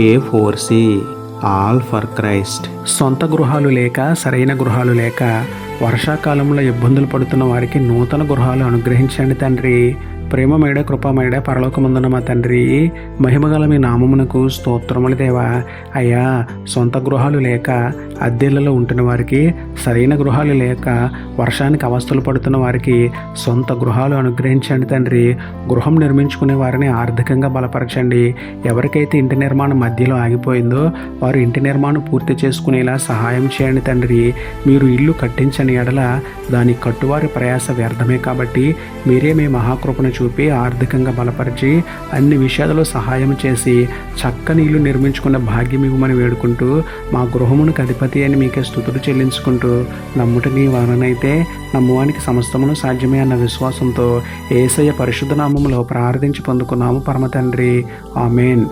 A four C all for Christ సొంత గృహాలు లేక సరైన గృహాలు లేక వర్షాకాలంలో ఇబ్బందులు పడుతున్న వారికి నూతన గృహాలు అనుగ్రహించండి తండ్రి. ప్రేమమేడ కృపమేడ పరలోకముందున మా తండ్రి మహిమగల మీ నామమునకు స్తోత్రములు దేవా. అయ్యా సొంత గృహాలు లేక అద్దెలలో ఉంటున్న వారికి సరైన గృహాలు లేక వర్షానికి అవస్థలు పడుతున్న వారికి సొంత గృహాలు అనుగ్రహించండి తండ్రి. గృహం నిర్మించుకునే వారిని ఆర్థికంగా బలపరచండి. ఎవరికైతే ఇంటి నిర్మాణం మధ్యలో ఆగిపోయిందో వారు ఇంటి నిర్మాణం పూర్తి చేసుకునేలా సహాయం చేయండి తండ్రి. మీరు ఇల్లు కట్టించని ఎడల దాని కట్టువారి ప్రయాస వ్యర్థమే కాబట్టి మీరే మీ మహాకృపను చూపి ఆర్థికంగా బలపరిచి అన్ని విషయాలలో సహాయం చేసి చక్కని ఇల్లు నిర్మించుకున్న భాగ్యం ఇవ్వమని వేడుకుంటూ మా గృహమును అధిపతి అని మీకే స్థుతులు చెల్లించుకుంటూ నమ్ముటని వారనైతే నమ్మువానికి సమస్తమును సాధ్యమే అన్న విశ్వాసంతో ఏసయ్య పరిశుద్ధ నామములో ప్రార్థించి పొందుకున్నాము పరమ తండ్రి ఆమెన్.